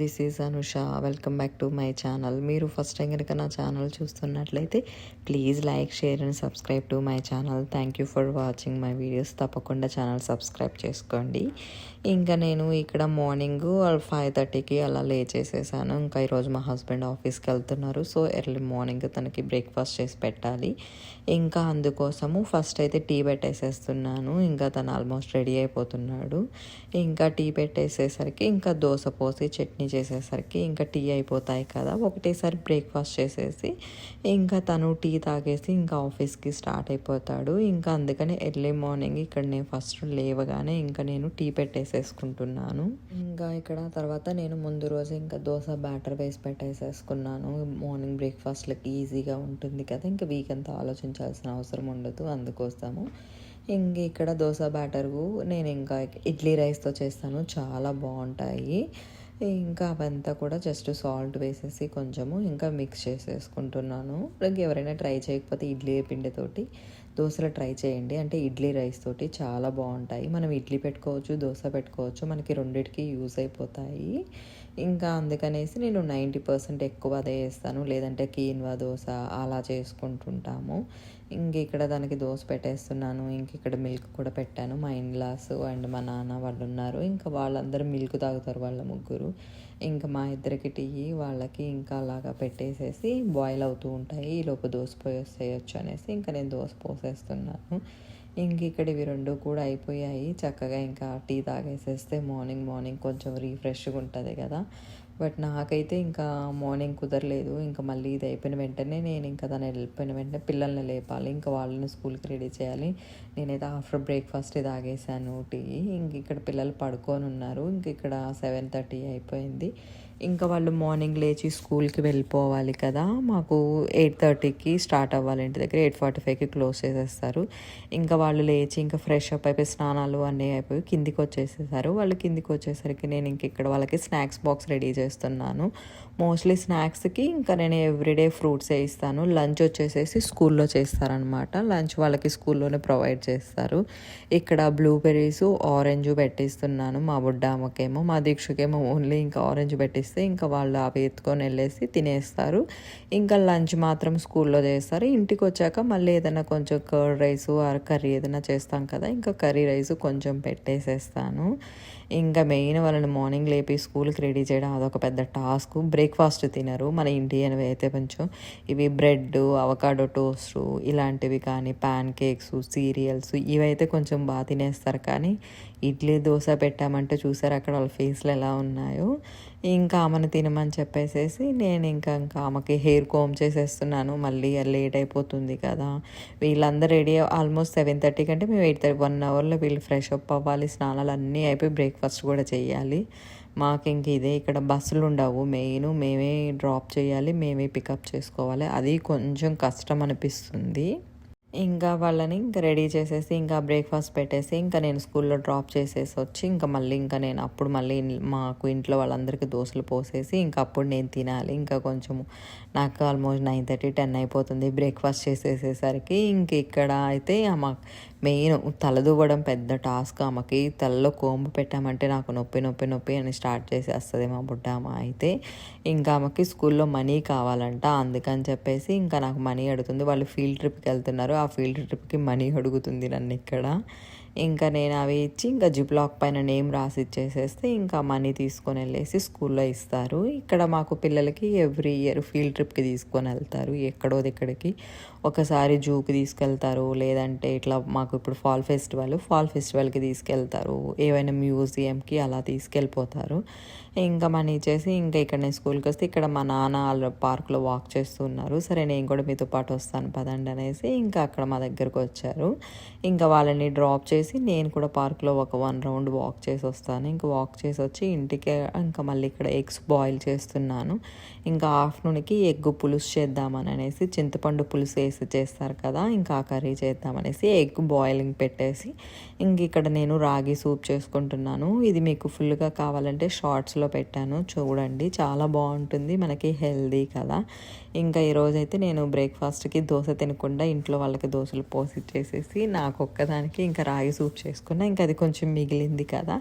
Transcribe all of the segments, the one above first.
This is Anusha. Welcome back to my channel మీరు first time కనుక నా channel చూస్తున్నట్లయితే please like share and subscribe to my channel thank you for watching my videos తప్పకుండా channel subscribe చేసుకోండి. ఇంకా నేను ఇక్కడ మార్నింగ్ ఫైవ్ థర్టీకి అలా లేచేసేసాను. ఇంకా ఈరోజు మా హస్బెండ్ ఆఫీస్కి వెళ్తున్నారు. సో ఎర్లీ మార్నింగ్ తనకి బ్రేక్ఫాస్ట్ చేసి పెట్టాలి. ఇంకా అందుకోసము ఫస్ట్ అయితే టీ పెట్టేసేస్తున్నాను. ఇంకా తను ఆల్మోస్ట్ రెడీ అయిపోతున్నాడు. ఇంకా టీ పెట్టేసేసరికి ఇంకా దోశ పోసి చట్నీ చేసేసరికి ఇంకా టీ అయిపోతాయి కదా. ఒకటేసారి బ్రేక్ఫాస్ట్ చేసేసి ఇంకా తను టీ తాగేసి ఇంకా ఆఫీస్కి స్టార్ట్ అయిపోతాడు. ఇంకా అందుకని ఎర్లీ మార్నింగ్ ఇక్కడ నేను ఫస్ట్ లేవగానే ఇంకా నేను టీ పెట్టేసేసుకుంటున్నాను. ఇంకా ఇక్కడ తర్వాత నేను ముందు రోజు ఇంకా దోశ బ్యాటర్ వేసి పెట్టేసేసుకున్నాను. మార్నింగ్ బ్రేక్ఫాస్ట్లకి ఈజీగా ఉంటుంది కదా. ఇంకా వీక్ అంతా ఉంచాల్సిన అవసరం ఉండదు అందుకోసము ఇంక ఇక్కడ దోశ బ్యాటరు నేను ఇంకా ఇడ్లీ రైస్తో చేస్తాను చాలా బాగుంటాయి. ఇంకా అవంతా కూడా జస్ట్ సాల్ట్ వేసేసి కొంచెము ఇంకా మిక్స్ చేసేసుకుంటున్నాను. ఇంకా ఎవరైనా ట్రై చేయకపోతే ఇడ్లీ పిండితోటి దోశలు ట్రై చేయండి. అంటే ఇడ్లీ రైస్ తోటి చాలా బాగుంటాయి. మనం ఇడ్లీ పెట్టుకోవచ్చు దోశ పెట్టుకోవచ్చు మనకి రెండింటికి యూజ్ అయిపోతాయి. ఇంకా అందుకనేసి నేను నైంటీ పర్సెంట్ ఎక్కువ అదే వేస్తాను. లేదంటే కీన్వా దోశ అలా చేసుకుంటుంటాము. ఇంక ఇక్కడ దానికి దోశ పెట్టేస్తున్నాను ఇంక ఇక్కడ మిల్క్ కూడా పెట్టాను. మా ఇన్లాస్ అండ్ మా నాన్న వాళ్ళు ఉన్నారు. ఇంకా వాళ్ళందరూ మిల్క్ తాగుతారు వాళ్ళ ముగ్గురు. ఇంకా మా ఇద్దరికి టీ వాళ్ళకి ఇంకా అలాగా పెట్టేసేసి బాయిల్ అవుతూ ఉంటాయి. ఈలోపు దోశ పోసేయచ్చు అనేసి ఇంకా నేను దోశ పోసేస్తున్నాను. ఇంక ఇక్కడ ఇవి రెండు కూడా అయిపోయాయి. చక్కగా ఇంకా టీ తాగేసేస్తే మార్నింగ్ మార్నింగ్ కొంచెం రీఫ్రెష్గా ఉంటుంది కదా. బట్ నాకైతే ఇంకా మార్నింగ్ కుదరలేదు. ఇంకా మళ్ళీ ఇది అయిపోయిన వెంటనే నేను ఇంకా దాన్ని వెళ్ళిపోయిన వెంటనే పిల్లల్ని లేపాలి. ఇంకా వాళ్ళని స్కూల్కి రెడీ చేయాలి. నేనైతే ఆఫ్టర్ బ్రేక్ఫాస్ట్ తాగేసాను టీ ఇంక ఇక్కడ పిల్లలు పడుకొని ఉన్నారు. ఇంక ఇక్కడ సెవెన్ థర్టీ అయిపోయింది. ఇంకా వాళ్ళు మార్నింగ్ లేచి స్కూల్కి వెళ్ళిపోవాలి కదా. మాకు ఎయిట్ థర్టీకి స్టార్ట్ అవ్వాలి. ఇంటి దగ్గర ఎయిట్ ఫార్టీ ఫైవ్కి క్లోజ్ చేసేస్తారు. ఇంకా వాళ్ళు లేచి ఇంకా ఫ్రెష్ అప్ అయిపోయి స్నానాలు అన్నీ అయిపోయి కిందికి వచ్చేసేసారు. వాళ్ళు కిందికి వచ్చేసరికి నేను ఇంక ఇక్కడ వాళ్ళకి స్నాక్స్ బాక్స్ రెడీ చేస్తున్నాను. మోస్ట్లీ స్నాక్స్కి ఇంకా నేను ఎవ్రీడే ఫ్రూట్స్ ఇస్తాను. లంచ్ వచ్చేసేసి స్కూల్లో చేస్తారనమాట. లంచ్ వాళ్ళకి స్కూల్లోనే ప్రొవైడ్ చేస్తారు. ఇక్కడ బ్లూబెర్రీస్ ఆరెంజ్ పెట్టిస్తున్నాను మా బుడ్డామకేమో మా దీక్షకేమో ఓన్లీ ఇంకా ఆరెంజ్ పెట్టిస్తే ఇంకా వాళ్ళు అవి ఎత్తుకొని వెళ్ళేసి తినేస్తారు. ఇంకా లంచ్ మాత్రం స్కూల్లో చేస్తారు. ఇంటికి వచ్చాక మళ్ళీ ఏదైనా కొంచెం కర్డ్ రైస్ ఆర్ కర్రీ ఏదైనా చేస్తాం కదా ఇంకా కర్రీ రైస్ కొంచెం పెట్టేసేస్తాను. ఇంకా మెయిన్ వాళ్ళని మార్నింగ్ లేపి స్కూల్కి రెడీ చేయడం అదొక పెద్ద టాస్క్. బ్రేక్ఫాస్ట్ తినరు. మన ఇండియన్ అయితే కొంచెం ఇవి బ్రెడ్ అవకాడో టోస్ట్ ఇలాంటివి కానీ ప్యాన్ కేక్స్ సీరియల్స్ ఇవైతే కొంచెం బాగా తినేస్తారు. కానీ ఇడ్లీ దోశ పెట్టామంటే చూసారు అక్కడ వాళ్ళ ఫేస్లు ఎలా ఉన్నాయో? ఇంకా ఆమెను తినమని చెప్పేసేసి నేను ఇంకా ఇంకా ఆమెకి హెయిర్ కోమ్ చేసేస్తున్నాను. మళ్ళీ లేట్ అయిపోతుంది కదా. వీళ్ళందరూ రెడీ ఆల్మోస్ట్ సెవెన్ థర్టీ కంటే మేము ఎయిట్ థర్టీ వన్ అవర్లో వీళ్ళు ఫ్రెష్ అప్ అవ్వాలి. స్నానాలు అన్నీ అయిపోయి బ్రేక్ బ్రేక్ఫాస్ట్ కూడా చేయాలి మాకు ఇంక ఇదే ఇక్కడ బస్సులు ఉండవు. మెయిన్ మేమే డ్రాప్ చేయాలి మేమే పికప్ చేసుకోవాలి. అది కొంచెం కష్టం అనిపిస్తుంది. ఇంకా వాళ్ళని ఇంకా రెడీ చేసేసి ఇంకా బ్రేక్ఫాస్ట్ పెట్టేసి ఇంకా నేను స్కూల్లో డ్రాప్ చేసేసి వచ్చి ఇంకా మళ్ళీ ఇంకా నేను అప్పుడు మళ్ళీ మాకు ఇంట్లో వాళ్ళందరికీ దోశలు పోసేసి ఇంకా అప్పుడు నేను తినాలి. ఇంకా కొంచెము నాకు ఆల్మోస్ట్ నైన్ థర్టీ టెన్ అయిపోతుంది బ్రేక్ఫాస్ట్ చేసేసేసరికి. ఇంక ఇక్కడ అయితే మా మెయిన్ తలదూవడం పెద్ద టాస్క్. ఆమెకి తలలో కోంబు పెట్టామంటే నాకు నొప్పి నొప్పి నొప్పి అని స్టార్ట్ చేసేస్తుంది మా బుడ్డ అమ్మ అయితే. ఇంకా ఆమెకి స్కూల్లో మనీ కావాలంట అందుకని చెప్పేసి ఇంకా నాకు మనీ అడుగుతుంది. వాళ్ళు ఫీల్డ్ ట్రిప్కి వెళ్తున్నారు. ఆ ఫీల్డ్ ట్రిప్కి మనీ అడుగుతుంది నన్ను ఇక్కడ. ఇంకా నేను అవి ఇచ్చి ఇంకా జిప్ లాక్ పైన నేమ్ రాసి ఇచ్చేసేస్తే ఇంకా మనీ తీసుకొని వెళ్ళేసి స్కూల్లో ఇస్తారు. ఇక్కడ మాకు పిల్లలకి ఎవ్రీ ఇయర్ ఫీల్డ్ ట్రిప్కి తీసుకొని వెళ్తారు. ఎక్కడో దిక్కడికి ఒకసారి జూకి తీసుకెళ్తారు. లేదంటే ఇట్లా మాకు ఇప్పుడు ఫాల్ ఫెస్టివల్ ఫాల్ ఫెస్టివల్కి తీసుకెళ్తారు. ఏవైనా మ్యూజియంకి అలా తీసుకెళ్ళిపోతారు. ఇంకా మనీ ఇచ్చేసి ఇంకా ఇక్కడ నేను స్కూల్కి వస్తే ఇక్కడ మా నాన్న వాళ్ళ పార్క్లో వాక్ చేస్తున్నారు. సరే నేను కూడా మీతో పాటు వస్తాను పదండి అనేసి ఇంకా అక్కడ మా దగ్గరకు వచ్చారు. ఇంకా వాళ్ళని డ్రాప్ చేసి నేను కూడా పార్క్లో ఒక వన్ రౌండ్ వాక్ చేసి వస్తాను. ఇంకా వాక్ చేసి వచ్చి ఇంటికి ఇంకా మళ్ళీ ఇక్కడ ఎగ్స్ బాయిల్ చేస్తున్నాను. ఇంకా ఆఫ్టర్నూన్కి ఎగ్ పులుసు చేద్దామని అనేసి చింతపండు పులుసు వేసి చేస్తారు కదా ఇంకా ఆ కర్రీ చేద్దామనేసి ఎగ్ బాయిలింగ్ పెట్టేసి ఇంక ఇక్కడ నేను రాగి సూప్ చేసుకుంటున్నాను. ఇది మీకు ఫుల్గా కావాలంటే షార్ట్స్లో పెట్టాను. చూడండి చాలా బాగుంటుంది. మనకి హెల్దీ కదా. ఇంకా ఈరోజైతే నేను బ్రేక్ఫాస్ట్కి దోశ తినకుండా ఇంట్లో వాళ్ళకి దోశలు పోసి చేసేసి నాకు ఒక్కదానికి ఇంకా రాగి రాగి సూప్ చేసుకున్నా ఇంకా అది కొంచెం మిగిలింది కదా.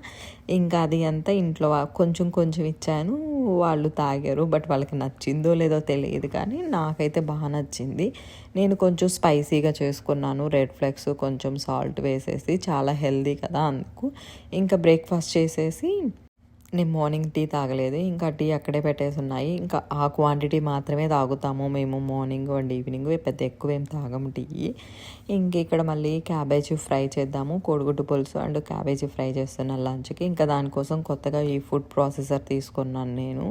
ఇంకా అది అంతా ఇంట్లో కొంచెం కొంచెం ఇచ్చాను. వాళ్ళు తాగారు బట్ వాళ్ళకి నచ్చిందో లేదో తెలియదు కానీ నాకైతే బాగా నచ్చింది. నేను కొంచెం స్పైసీగా చేసుకున్నాను. రెడ్ ఫ్లెక్స్ కొంచెం సాల్ట్ వేసేసి చాలా హెల్దీ కదా అందుకు. ఇంకా బ్రేక్ఫాస్ట్ చేసేసి నేను మార్నింగ్ టీ తాగలేదు. ఇంకా టీ అక్కడే పెట్టేసి ఉన్నాయి. ఇంకా ఆ క్వాంటిటీ మాత్రమే తాగుతాము మేము మార్నింగ్ అండ్ ఈవినింగ్. పెద్ద ఎక్కువ ఏం తాగము టీ. ఇంక ఇక్కడ మళ్ళీ క్యాబేజీ ఫ్రై చేద్దాము. కోడిగుడ్డు పులుసు అండ్ క్యాబేజీ ఫ్రై చేస్తున్న లంచ్కి. ఇంకా దానికోసం కొత్తగా ఈ ఫుడ్ ప్రాసెసర్ తీసుకున్నాను నేను.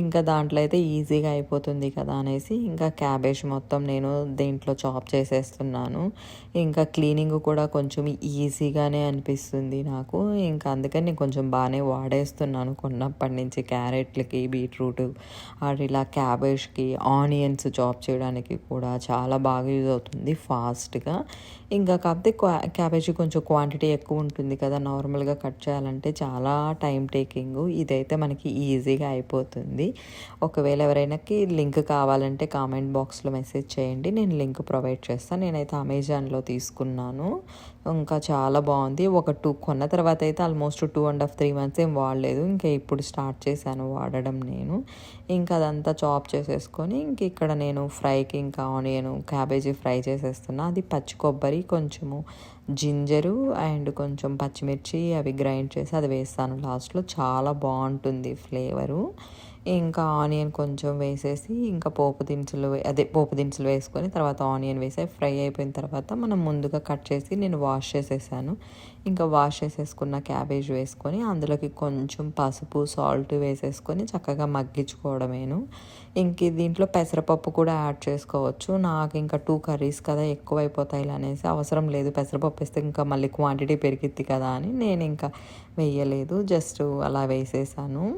ఇంకా దాంట్లో అయితే ఈజీగా అయిపోతుంది కదా అనేసి ఇంకా క్యాబేజ్ మొత్తం నేను దీంట్లో చాప్ చేసేస్తున్నాను. ఇంకా క్లీనింగ్ కూడా కొంచెం ఈజీగానే అనిపిస్తుంది నాకు. ఇంకా అందుకని నేను కొంచెం బాగానే వాడేస్తున్నాను కొన్నప్పటి నుంచి క్యారెట్లకి బీట్రూట్. అది ఇలా క్యాబేజ్కి ఆనియన్స్ చాప్ చేయడానికి కూడా చాలా బాగా యూజ్ అవుతుంది ఫాస్ట్గా ఇంకా కాకపోతే క్యాబేజీ కొంచెం క్వాంటిటీ ఎక్కువ ఉంటుంది కదా నార్మల్గా కట్ చేయాలంటే చాలా టైం టేకింగ్ ఇదైతే మనకి ఈజీగా అయిపోతుంది. ఒకవేళ ఎవరైనాకి లింక్ కావాలంటే కామెంట్ బాక్స్లో మెసేజ్ చేయండి. నేను లింక్ ప్రొవైడ్ చేస్తాను నేనైతే అమెజాన్లో తీసుకున్నాను. ఇంకా చాలా బాగుంది. ఒక టూ కొన్న తర్వాత అయితే almost two and half three months ఏం వాడలేదు. ఇంకా ఇప్పుడు స్టార్ట్ చేశాను వాడడం నేను. ఇంకా అదంతా చాప్ చేసేసుకొని ఇంక ఇక్కడ నేను ఫ్రైకి ఇంకా ఆనియన్ క్యాబేజీ ఫ్రై చేసేస్తున్నా. అది పచ్చి కొబ్బరి కొంచెము జింజరు అండ్ కొంచెం పచ్చిమిర్చి అవి గ్రైండ్ చేసి అది వేస్తాను లాస్ట్లో చాలా బాగుంటుంది ఫ్లేవరు ఇంకా ఆనియన్ కొంచెం వేసేసి ఇంకా పోపు దినుసులు వే- అదే పోపు దినుసులు వేసుకొని తర్వాత ఆనియన్ వేసి ఫ్రై అయిపోయిన తర్వాత మనం ముందుగా కట్ చేసి నేను వాష్ చేసేసాను. ఇంకా వాష్ చేసేసుకున్న క్యాబేజ్ వేసుకొని అందులోకి కొంచెం పసుపు సాల్ట్ వేసేసుకొని చక్కగా మగ్గించుకోవడమేను. ఇంక దీంట్లో పెసరపప్పు కూడా యాడ్ చేసుకోవచ్చు. నాకు ఇంకా టూ కర్రీస్ కదా ఎక్కువ అయిపోతాయి అనేసి అవసరం లేదు. పెసరపప్పు వేస్తే ఇంకా మళ్ళీ క్వాంటిటీ పెరిగిద్ది కదా అని నేను ఇంకా వేయలేదు. జస్ట్ అలా వేసేసాను.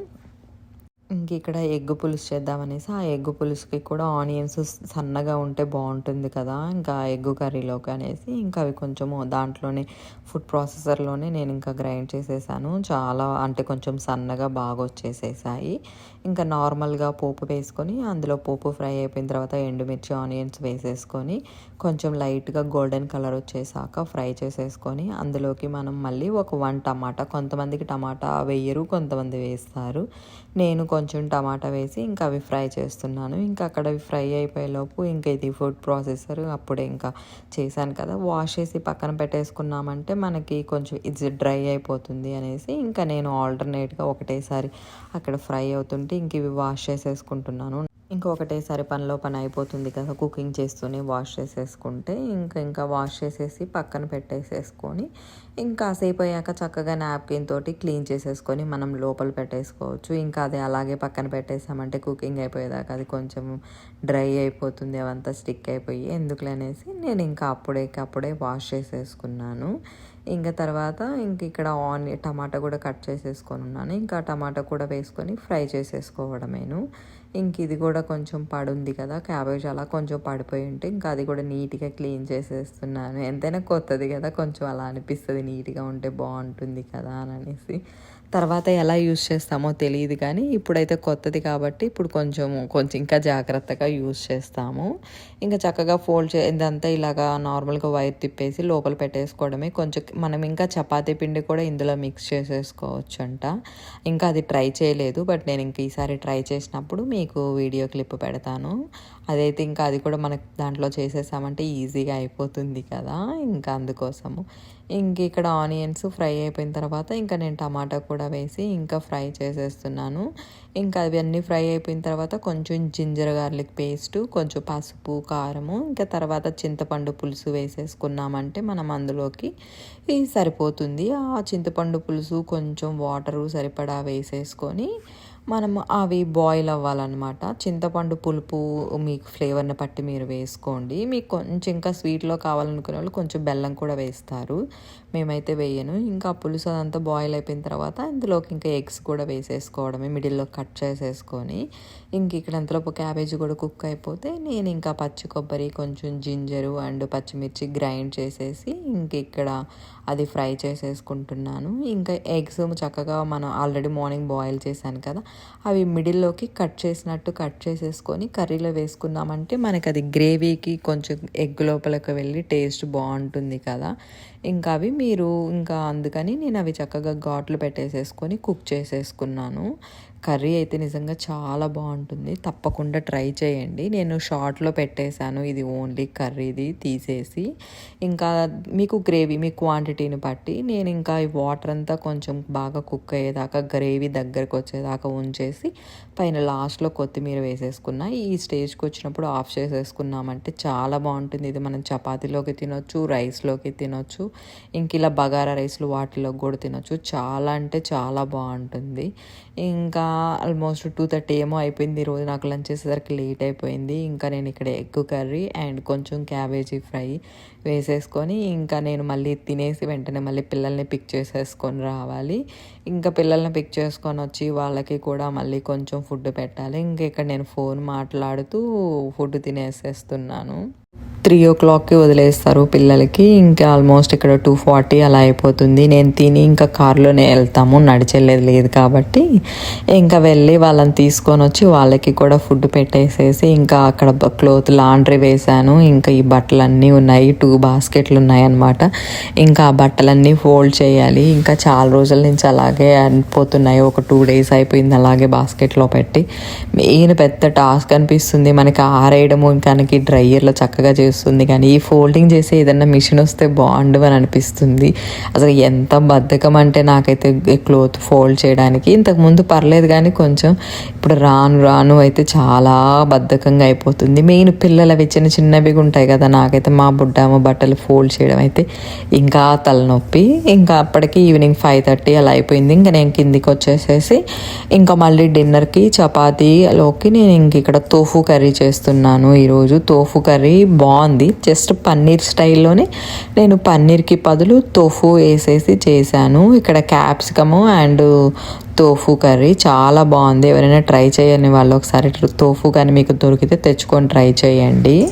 ఇంక ఇక్కడ ఎగ్ పులుసు చేద్దామనేసి ఆ ఎగ్ పులుసుకి కూడా ఆనియన్స్ సన్నగా ఉంటే బాగుంటుంది కదా ఇంకా ఎగ్ కర్రీలోకి అనేసి ఇంకా అవి కొంచెము దాంట్లోనే ఫుడ్ ప్రాసెసర్లోనే నేను ఇంకా గ్రైండ్ చేసేసాను. చాలా అంటే కొంచెం సన్నగా బాగా వచ్చేసేసాయి. ఇంకా నార్మల్గా పోపు వేసుకొని అందులో పోపు ఫ్రై అయిపోయిన తర్వాత ఎండుమిర్చి ఆనియన్స్ వేసేసుకొని కొంచెం లైట్గా గోల్డెన్ కలర్ వచ్చేసాక ఫ్రై చేసేసుకొని అందులోకి మనం మళ్ళీ ఒక వన్ టమాటా కొంతమందికి టమాటా వేయరు కొంతమంది వేస్తారు. నేను కొంచెం టమాటా వేసి ఇంకా అవి ఫ్రై చేస్తున్నాను. ఇంకా అక్కడ అవి ఫ్రై అయిపోయేలోపు ఇంకా ఇది ఫుడ్ ప్రాసెసర్ అప్పుడే ఇంకా చేశాను కదా. వాష్ చేసి పక్కన పెట్టేసుకున్నామంటే మనకి కొంచెం ఇది డ్రై అయిపోతుంది అనేసి ఇంకా నేను ఆల్టర్నేట్గా ఒకటేసారి అక్కడ ఫ్రై అవుతుంటే ఇంక ఇవి వాష్ చేసేసుకుంటున్నాను. ఇంకొకటేసారి పనిలో పని అయిపోతుంది కదా కుకింగ్ చేస్తూనే వాష్ చేసేసుకుంటే ఇంకా ఇంకా వాష్ చేసేసి పక్కన పెట్టేసేసుకొని ఇంకా సేపు అయ్యాక చక్కగా నాప్కిన్ తోటి క్లీన్ చేసేసుకొని మనం లోపల పెట్టేసుకోవచ్చు. ఇంకా అది అలాగే పక్కన పెట్టేసామంటే కుకింగ్ అయిపోయేదాకా అది కొంచెం డ్రై అయిపోతుంది అవంతా స్టిక్ అయిపోయి ఎందుకులనేసి నేను ఇంకా అప్పుడే అప్పుడే వాష్ చేసేసుకున్నాను. ఇంకా తర్వాత ఇంక ఇక్కడ ఆన్ టమాటా కూడా కట్ చేసేసుకొని ఉన్నాను. ఇంకా టమాటా కూడా వేసుకొని ఫ్రై చేసేసుకోవడమేను. ఇంక ఇది కూడా కొంచెం పడుంది కదా క్యాబేజ్ అలా కొంచెం పడిపోయి ఉంటే ఇంకా అది కూడా నీట్గా క్లీన్ చేసేస్తున్నాను. ఎంతైనా కొత్తది కదా కొంచెం అలా అనిపిస్తుంది నీట్గా ఉంటే బాగుంటుంది కదా అని అనేసి. తర్వాత ఎలా యూస్ చేస్తామో తెలియదు కానీ ఇప్పుడైతే కొత్తది కాబట్టి ఇప్పుడు కొంచెం కొంచెం ఇంకా జాగ్రత్తగా యూస్ చేస్తాము. ఇంకా చక్కగా ఫోల్డ్ చే ఇదంతా ఇలాగా నార్మల్గా వైర్ తిప్పేసి లోపల పెట్టేసుకోవడమే. కొంచెం మనం ఇంకా చపాతీ పిండి కూడా ఇందులో మిక్స్ చేసేసుకోవచ్చు అంట ఇంకా అది ట్రై చేయలేదు బట్ నేను ఇంక ఈసారి ట్రై చేసినప్పుడు మీకు వీడియో క్లిప్ పెడతాను. అదైతే ఇంకా అది కూడా మనకు దాంట్లో చేసేసామంటే ఈజీగా అయిపోతుంది కదా ఇంకా అందుకోసము. ఇంక ఇక్కడ ఆనియన్స్ ఫ్రై అయిపోయిన తర్వాత ఇంకా నేను టమాటా కూడా వేసి ఇంకా ఫ్రై చేసేస్తున్నాను. ఇంకా అవన్నీ ఫ్రై అయిపోయిన తర్వాత కొంచెం జింజర్ గార్లిక్ పేస్ట్ కొంచెం పసుపు కారము ఇంకా తర్వాత చింతపండు పులుసు వేసేసుకున్నామంటే మనం అందులోకి సరిపోతుంది. ఆ చింతపండు పులుసు కొంచెం వాటరు సరిపడా వేసేసుకొని మనం అవి బాయిల్ అవ్వాలన్నమాట. చింతపండు పులుపు మీకు ఫ్లేవర్ని బట్టి మీరు వేసుకోండి. మీకు కొంచెం ఇంకా స్వీట్లో కావాలనుకునే వాళ్ళు కొంచెం బెల్లం కూడా వేస్తారు. మేమైతే వేయను. ఇంకా పులుసు అదంతా బాయిల్ అయిపోయిన తర్వాత ఇందులోకి ఇంకా ఎగ్స్ కూడా వేసేసుకోవడమే మిడిల్లో కట్ చేసేసుకొని. ఇంక ఇక్కడ అంతలోపు క్యాబేజీ కూడా కుక్ అయిపోతే నేను ఇంకా పచ్చి కొబ్బరి కొంచెం జింజరు అండ్ పచ్చిమిర్చి గ్రైండ్ చేసేసి ఇంక ఇక్కడ అది ఫ్రై చేసేసుకుంటున్నాను. ఇంకా ఎగ్స్ చక్కగా మనం ఆల్రెడీ మార్నింగ్ బాయిల్ చేశాను కదా అవి మిడిల్లోకి కట్ చేసినట్టు కట్ చేసేసుకొని కర్రీలో వేసుకున్నామంటే మనకి అది గ్రేవీకి కొంచెం ఎగ్ లోపలికి వెళ్ళి టేస్ట్ బాగుంటుంది కదా. ఇంకా అవి మీరు ఇంకా అందుకని నేను అవి చక్కగా ఘాట్లు పెట్టేసేసుకొని కుక్ చేసేసుకున్నాను. కర్రీ అయితే నిజంగా చాలా బాగుంటుంది. తప్పకుండా ట్రై చేయండి. నేను షార్ట్లో పెట్టేశాను. ఇది ఓన్లీ కర్రీది తీసేసి. ఇంకా మీకు గ్రేవీ మీ క్వాంటిటీని బట్టి నేను ఇంకా ఈ వాటర్ అంతా కొంచెం బాగా కుక్ అయ్యేదాకా గ్రేవీ దగ్గరకు వచ్చేదాకా ఉంచేసి పైన లాస్ట్లో కొత్తిమీర వేసేసుకున్న ఈ స్టేజ్కి వచ్చినప్పుడు ఆఫ్ చేసేసుకున్నామంటే చాలా బాగుంటుంది. ఇది మనం చపాతీలోకి తినొచ్చు రైస్లోకి తినొచ్చు ఇంక ఇలా బగారా రైస్లు వాటిలో కూడా తినొచ్చు. చాలా అంటే చాలా బాగుంటుంది. ఇంకా ఆల్మోస్ట్ టూ థర్టీ ఏమో అయిపోయింది ఈరోజు నాకు లంచ్ చేసేసరికి లేట్ అయిపోయింది. ఇంకా నేను ఇక్కడ ఎగ్ కర్రీ అండ్ కొంచెం క్యాబేజీ ఫ్రై వేసేసుకొని ఇంకా నేను మళ్ళీ తినేసి వెంటనే మళ్ళీ పిల్లల్ని పిక్ చేసేసుకొని రావాలి. ఇంకా పిల్లల్ని పిక్ చేసుకొని వచ్చి వాళ్ళకి కూడా మళ్ళీ కొంచెం ఫుడ్ పెట్టాలి. ఇంకా ఇక్కడ నేను ఫోన్ మాట్లాడుతూ ఫుడ్ తినేసేస్తున్నాను. త్రీ ఓ క్లాక్కి వదిలేస్తారు పిల్లలకి. ఇంకా ఆల్మోస్ట్ ఇక్కడ టూ ఫార్టీ అలా అయిపోతుంది. నేను తిని ఇంకా కార్లోనే వెళ్తాము. నడిచెళ్ళేది లేదు కాబట్టి ఇంకా వెళ్ళి వాళ్ళని తీసుకొని వచ్చి వాళ్ళకి కూడా ఫుడ్ పెట్టేసేసి ఇంకా అక్కడ క్లోత్ లాండ్రీ వేశాను. ఇంకా ఈ బట్టలన్నీ ఉన్నాయి. టూ బాస్కెట్లు ఉన్నాయన్నమాట ఇంకా ఆ బట్టలన్నీ ఫోల్డ్ చేయాలి. ఇంకా చాలా రోజుల నుంచి అలాగే అనిపోతున్నాయి ఒక టూ డేస్ అయిపోయింది అలాగే బాస్కెట్లో పెట్టి. మెయిన్ పెద్ద టాస్క్ అనిపిస్తుంది. మనకి ఆరేయడము ఇంకా డ్రైయర్లో చక్కగా చేస్తుంది. కానీ ఈ ఫోల్డింగ్ చేసే ఏదన్నా మిషన్ వస్తే బాగుండు అని అనిపిస్తుంది. అసలు ఎంత బద్ధకం అంటే నాకైతే క్లోత్ ఫోల్డ్ చేయడానికి. ఇంతకుముందు పర్లేదు కానీ కొంచెం ఇప్పుడు రాను రాను అయితే చాలా బద్ధకంగా అయిపోతుంది. మెయిన్ పిల్లలవి చిన్న చిన్నవి ఉంటాయి కదా నాకైతే మా బుడ్డామ బట్టలు ఫోల్డ్ చేయడం అయితే ఇంకా తలనొప్పి. ఇంకా అప్పటికి ఈవినింగ్ ఫైవ్ థర్టీ అలా అయిపోయింది. ఇంకా నేను కిందికి వచ్చేసేసి ఇంకా మళ్ళీ డిన్నర్కి చపాతీలోకి నేను ఇంక ఇక్కడ తోఫు కర్రీ చేస్తున్నాను. ఈరోజు తోఫు కర్రీ బాగుంది. జస్ట్ పన్నీర్ స్టైల్లోనే నేను పన్నీర్కి బదులు తోఫు వేసేసి చేశాను. ఇక్కడ క్యాప్సికము అండ్ తోఫు కర్రీ చాలా బాగుంది. ఎవరైనా ట్రై చేయని వాళ్ళు ఒకసారి తోఫు కానీ మీకు దొరికితే తెచ్చుకొని ట్రై చేయండి.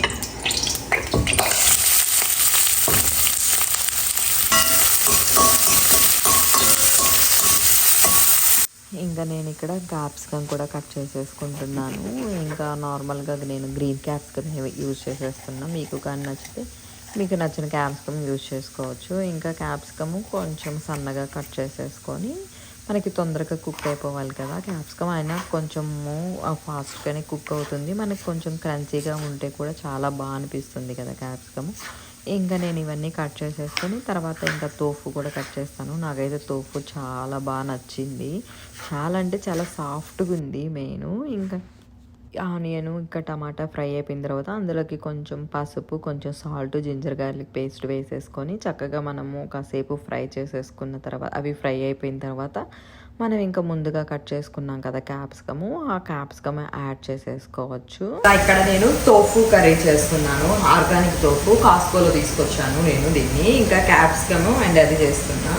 ఇంకా నేను ఇక్కడ క్యాప్సికమ్ కూడా కట్ చేసేసుకుంటున్నాను. ఇంకా నార్మల్గా నేను గ్రీన్ క్యాప్సికమ్ యూజ్ చేసేస్తున్నాను మీకు కానీ నచ్చితే మీకు నచ్చిన క్యాప్సికమ్ యూజ్ చేసుకోవచ్చు. ఇంకా క్యాప్సికమ్ కొంచెం సన్నగా కట్ చేసేసుకొని మనకి తొందరగా కుక్ అయిపోవాలి కదా. క్యాప్సికమ్ అయినా కొంచెము ఫాస్ట్గానే కుక్ అవుతుంది. మనకి కొంచెం క్రంచీగా ఉంటే కూడా చాలా బాగా అనిపిస్తుంది కదా క్యాప్సికమ్. ఇంకా నేను ఇవన్నీ కట్ చేసేసుకొని తర్వాత ఇంకా తోఫు కూడా కట్ చేస్తాను. నాకైతే తోఫు చాలా బాగా నచ్చింది. చాలా అంటే చాలా సాఫ్ట్గా ఉంది మెయిన్. ఇంకా ఆనియన్ ఇంకా టమాటా ఫ్రై అయిపోయిన తర్వాత అందులోకి కొంచెం పసుపు కొంచెం సాల్ట్ జింజర్ గార్లిక్ పేస్ట్ వేసేసుకొని చక్కగా మనము కాసేపు ఫ్రై చేసేసుకున్న తర్వాత అవి ఫ్రై అయిపోయిన తర్వాత మనం ఇంకా ముందుగా కట్ చేసుకున్నాం కదా క్యాప్సికము. ఆ క్యాప్సికమ్ యాడ్ చేసేసుకోవచ్చు. ఇక్కడ నేను తోఫు కర్రీ చేస్తున్నాను. ఆర్గానిక్ తోఫు కాస్కోలో తీసుకొచ్చాను నేను దీన్ని. ఇంకా క్యాప్సికము అండ్ అది చేస్తున్నా.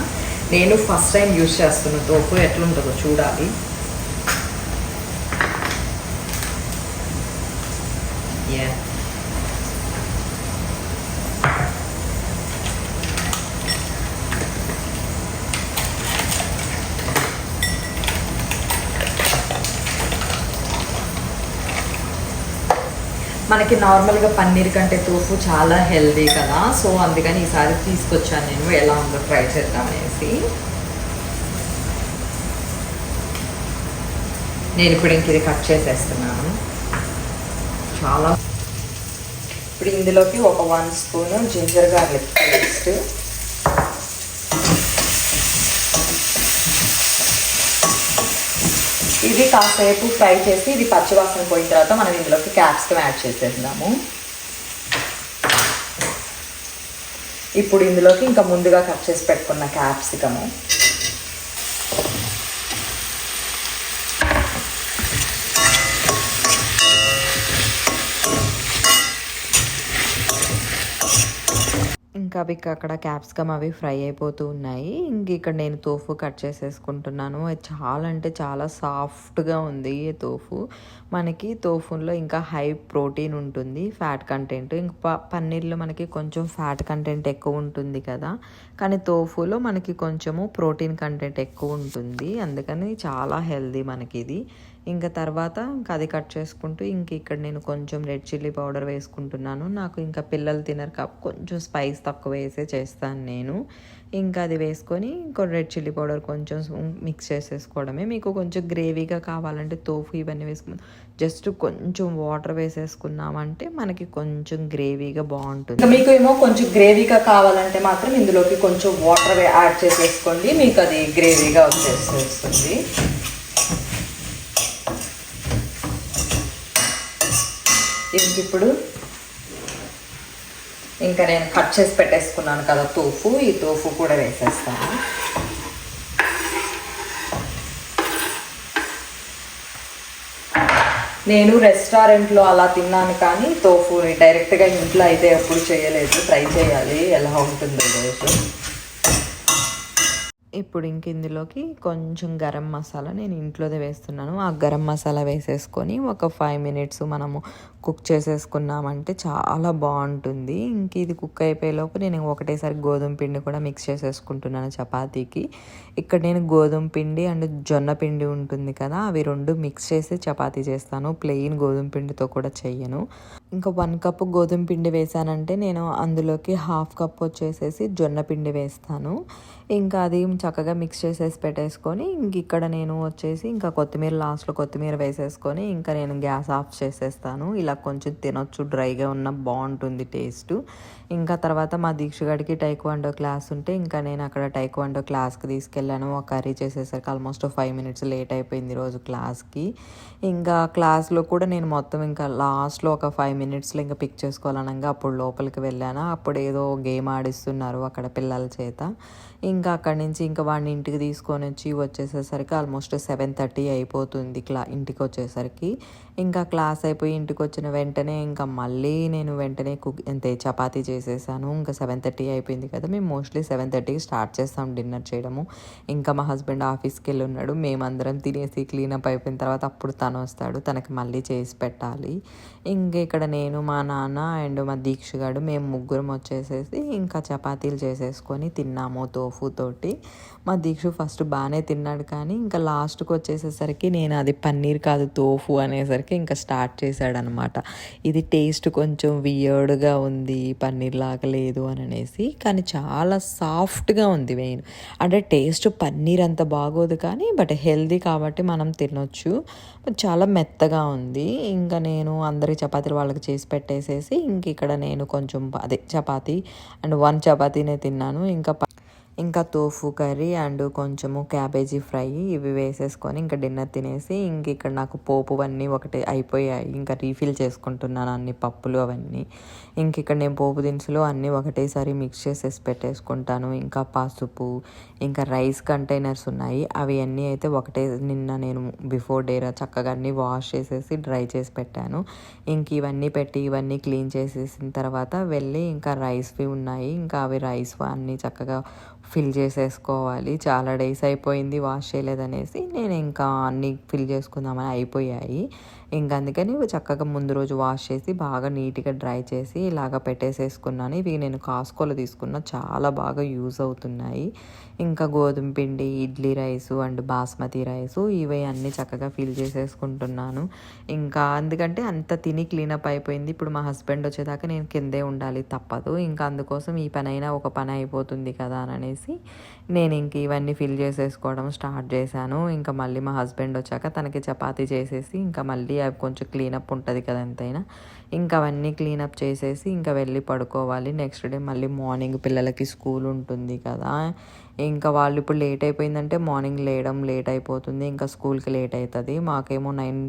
నేను ఫస్ట్ టైం యూజ్ చేస్తున్న తోపు ఎట్లుంటుందో చూడాలి. మనకి నార్మల్గా పన్నీర్ కంటే తోపు చాలా హెల్దీ కదా. సో అందుకని ఈసారి తీసుకొచ్చాను నేను. ఎలా ఉందో ట్రై చేద్దాం అనేసి. నేను ఇప్పుడు ఇంక ఇది కట్ చేసేస్తున్నాను. చాలా ఇప్పుడు ఇందులోకి ఒక one spoon ginger garlic paste. ఇది కాసేపు ఫ్రై చేసి ఇది పచ్చివాసన పోయిన తర్వాత మనం ఇందులోకి క్యాప్సికమ్ యాడ్ చేసేద్దాము. ఇప్పుడు ఇందులోకి ఇంకా ముందుగా కట్ చేసి పెట్టుకున్న క్యాప్సికము. అవి అక్కడ క్యాప్సికమ్ అవి ఫ్రై అయిపోతూ ఉన్నాయి. ఇంక ఇక్కడ నేను తోఫు కట్ చేసేసుకుంటున్నాను. అది చాలా అంటే చాలా సాఫ్ట్గా ఉంది తోఫు. మనకి తోఫులో ఇంకా హై ప్రోటీన్ ఉంటుంది ఫ్యాట్ కంటెంట్. ఇంకా ప- పన్నీర్లో మనకి కొంచెం ఫ్యాట్ కంటెంట్ ఎక్కువ ఉంటుంది కదా. కానీ తోఫులో మనకి కొంచెము ప్రోటీన్ కంటెంట్ ఎక్కువ ఉంటుంది. అందుకని చాలా హెల్దీ మనకి ఇది ఇంకా తర్వాత ఇంకా అది కట్ చేసుకుంటూ ఇంక ఇక్కడ నేను కొంచెం రెడ్ చిల్లీ పౌడర్ వేసుకుంటున్నాను. నాకు ఇంకా పిల్లలు తినరు కాబట్టి కొంచెం స్పైస్ తక్కువ వేసే చేస్తాను నేను. ఇంకా అది వేసుకొని ఇంకో రెడ్ చిల్లీ పౌడర్ కొంచెం మిక్స్ చేసేసుకోవడమే. మీకు కొంచెం గ్రేవీగా కావాలంటే తోఫు ఇవన్నీ వేసుకుని జస్ట్ కొంచెం వాటర్ వేసేసుకున్నామంటే మనకి కొంచెం గ్రేవీగా బాగుంటుంది. మీకు ఏమో కొంచెం గ్రేవీగా కావాలంటే మాత్రం ఇందులోకి కొంచెం వాటర్ యాడ్ చేసేసుకోండి. మీకు అది గ్రేవీగా వచ్చేసేస్తుంది. ఇంక ఇప్పుడు ఇంకా నేను కట్ చేసి పెట్టేసుకున్నాను కదా తోఫు ఈ తోఫు కూడా వేసేస్తాను. నేను రెస్టారెంట్లో అలా తిన్నాను కానీ తోఫుని డైరెక్ట్గా ఇంట్లో అయితే ఎప్పుడు చేయలేదు. ట్రై చేయాలి ఎలా ఉంటుందో రోజు. ఇప్పుడు ఇంక ఇందులోకి కొంచెం గరం మసాలా నేను ఇంట్లోదే వేస్తున్నాను. ఆ గరం మసాలా వేసేసుకొని ఒక ఫైవ్ మినిట్స్ మనము కుక్ చేసేసుకున్నామంటే చాలా బాగుంటుంది. ఇంక ఇది కుక్ అయిపోయే లోపు నేను ఒకటేసారి గోధుమ పిండి కూడా మిక్స్ చేసేసుకుంటున్నాను చపాతీకి. ఇక్కడ నేను గోధుమ పిండి అండ్ జొన్న పిండి ఉంటుంది కదా అవి రెండు మిక్స్ చేసి చపాతీ చేస్తాను. ప్లెయిన్ గోధుమ పిండితో కూడా చెయ్యను. ఇంకా వన్ కప్ గోధుమ పిండి వేసానంటే నేను అందులోకి హాఫ్ కప్ వచ్చేసేసి జొన్న పిండి వేస్తాను. ఇంకా అది చక్కగా మిక్స్ చేసేసి పెట్టేసుకొని ఇంక ఇక్కడ నేను వచ్చేసి ఇంకా కొత్తిమీర లాస్ట్లో కొత్తిమీర వేసేసుకొని ఇంకా నేను గ్యాస్ ఆఫ్ చేసేస్తాను. ఇలా కొంచెం తినొచ్చు డ్రైగా ఉన్న బాగుంటుంది టేస్ట్. ఇంకా తర్వాత మా దీక్షగాడికి టైక్వాండో క్లాస్ ఉంటే ఇంకా నేను అక్కడ టైక్వాండో క్లాస్కి తీసుకెళ్ళాను. ఒక కర్రీ చేసేసరికి ఆల్మోస్ట్ ఫైవ్ మినిట్స్ లేట్ అయిపోయింది రోజు క్లాస్కి. ఇంకా క్లాస్లో కూడా నేను మొత్తం ఇంకా లాస్ట్లో ఒక ఫైవ్ మినిట్స్లో ఇంకా పిక్ చేసుకోవాలనగా అప్పుడు లోపలికి వెళ్ళాను. అప్పుడు ఏదో గేమ్ ఆడిస్తున్నారు అక్కడ పిల్లల చేత. ఇంకా అక్కడి నుంచి ఇంకా వాడిని ఇంటికి తీసుకొని వచ్చి వచ్చేసేసరికి ఆల్మోస్ట్ సెవెన్ థర్టీ అయిపోతుంది క్లా ఇంటికి వచ్చేసరికి. ఇంకా క్లాస్ అయిపోయి ఇంటికి వచ్చిన వెంటనే ఇంకా మళ్ళీ నేను వెంటనే కుక్ అంతే చపాతీ చేసేసాను. ఇంకా సెవెన్ థర్టీ అయిపోయింది కదా మేము మోస్ట్లీ సెవెన్ థర్టీకి స్టార్ట్ చేస్తాం డిన్నర్ చేయడము. ఇంకా మా హస్బెండ్ ఆఫీస్కి వెళ్ళి ఉన్నాడు మేమందరం తినేసి క్లీనప్ అయిపోయిన తర్వాత అప్పుడు తను వస్తాడు. తనకి మళ్ళీ చేసి పెట్టాలి. ఇంకా ఇక్కడ నేను మా నాన్న అండ్ మా దీక్ష గారు మేము ముగ్గురం వచ్చేసేసి ఇంకా చపాతీలు చేసేసుకొని తిన్నాము తోఫు తోటి. మా దీక్ష ఫస్ట్ బాగానే తిన్నాడు కానీ ఇంకా లాస్ట్కి వచ్చేసేసరికి నేను అది పన్నీర్ కాదు తోఫు అనేసరికి ఇంకా స్టార్ట్ చేశాడనమాట. ఇది టేస్ట్ కొంచెం వియర్డ్గా ఉంది పన్నీర్ లాగా లేదు అని అనేసి కానీ చాలా సాఫ్ట్గా ఉంది మెయిన్ అంటే టేస్ట్ పన్నీర్ అంత బాగోదు కానీ బట్ హెల్దీ కాబట్టి మనం తినొచ్చు. చాలా మెత్తగా ఉంది. ఇంకా నేను అందరి చపాతీలు వాళ్ళకి చేసి పెట్టేసేసి ఇంక ఇక్కడ నేను కొంచెం అదే చపాతీ అండ్ వన్ చపాతీనే తిన్నాను. ఇంకా ఇంకా తోఫు కర్రీ అండ్ కొంచెము క్యాబేజీ ఫ్రై ఇవి వేసేసుకొని ఇంకా డిన్నర్ తినేసి ఇంక ఇక్కడ నాకు పోపు అన్నీ ఒకటే అయిపోయాయి. ఇంకా రీఫిల్ చేసుకుంటున్నాను అన్ని పప్పులు అవన్నీ. ఇంక ఇక్కడ నేను పోపు దినుసులు అన్నీ ఒకటేసారి మిక్స్ చేసేసి పెట్టేసుకుంటాను. ఇంకా పసుపు ఇంకా రైస్ కంటైనర్స్ ఉన్నాయి. అవి అన్నీ అయితే ఒకటే నిన్న నేను బిఫోర్ డేరా చక్కగా అన్నీ వాష్ చేసేసి డ్రై చేసి పెట్టాను. ఇంక ఇవన్నీ పెట్టి ఇవన్నీ క్లీన్ చేసేసిన తర్వాత వెళ్ళి ఇంకా రైస్వి ఉన్నాయి. ఇంకా అవి రైస్ అన్నీ చక్కగా ఫిల్ చేసేసుకోవాలి. చాలా డేస్ అయిపోయింది వాష్ చేయలేదనేసి నేను ఇంకా అన్నీ ఫిల్ చేసుకుందామని అయిపోయాయి. ఇంకా అందుకని చక్కగా ముందు రోజు వాష్ చేసి బాగా నీట్గా డ్రై చేసి ఇలాగ పెట్టేసేసుకున్నాను. ఇవి నేను కాస్కోలో తీసుకున్న చాలా బాగా యూజ్ అవుతున్నాయి. ఇంకా గోధుమ పిండి idli rice and basmati rice ఇవి అన్నీ చక్కగా ఫిల్ చేసేసుకుంటున్నాను. ఇంకా ఎందుకంటే అంత తిని క్లీనప్ అయిపోయింది. ఇప్పుడు మా హస్బెండ్ వచ్చేదాకా నేను కిందే ఉండాలి తప్పదు. ఇంకా అందుకోసం ఈ పనైనా ఒక పని అయిపోతుంది కదా అని అనేసి నేను ఇంక ఇవన్నీ ఫిల్ చేసేసుకోవడం స్టార్ట్ చేశాను. ఇంకా మళ్ళీ మా హస్బెండ్ వచ్చాక తనకి చపాతీ చేసేసి ఇంకా మళ్ళీ అవి కొంచెం క్లీనప్ ఉంటుంది కదా ఎంతైనా. ఇంకా అవన్నీ క్లీనప్ చేసేసి ఇంకా వెళ్ళి పడుకోవాలి. నెక్స్ట్ డే మళ్ళీ మార్నింగ్ పిల్లలకి స్కూల్ ఉంటుంది కదా. ఇంకా వాళ్ళు ఇప్పుడు లేట్ అయిపోయిందంటే మార్నింగ్ లేయడం లేట్ అయిపోతుంది. ఇంకా స్కూల్కి లేట్ అవుతుంది. మాకేమో నైన్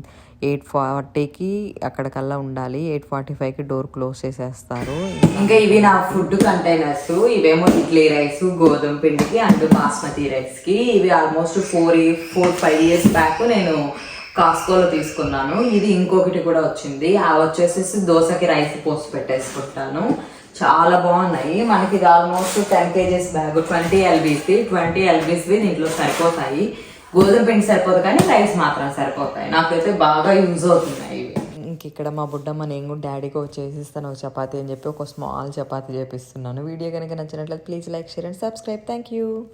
ఎయిట్ ఫార్టీకి అక్కడికల్లా ఉండాలి. ఎయిట్ ఫార్టీ ఫైవ్కి డోర్ క్లోజ్ చేసేస్తారు. ఇంకా ఇవి నా ఫుడ్ కంటైనర్స్ ఇవేమో ఇడ్లీ రైస్ గోధుమ పిండికి అండ్ బాస్మతి రైస్కి. ఇవి almost four four five years back నేను కాస్కోలో తీసుకున్నాను. ఇది ఇంకొకటి కూడా వచ్చింది. అవి వచ్చేసేసి దోశకి రైస్ పోసి పెట్టేసుకుంటాను. చాలా బాగున్నాయి. మనకి ఇది almost ten kgs bag twenty ఎల్బీస్ది twenty ఎల్బీస్వి దీంట్లో సరిపోతాయి. గోధుమ పిండి సరిపోదు కానీ రైస్ మాత్రం సరిపోతాయి. నాకైతే బాగా యూజ్ అవుతున్నాయి ఇవి. ఇక్కడ మా బుడ్డమ్మ నేను కూడా డాడీకి వచ్చేసిస్తాను ఒక చపాతి అని చెప్పి ఒక స్మాల్ చపాతి చేపిస్తున్నాను. వీడియో కనుక నచ్చినట్లయితే please like share and subscribe. Thank you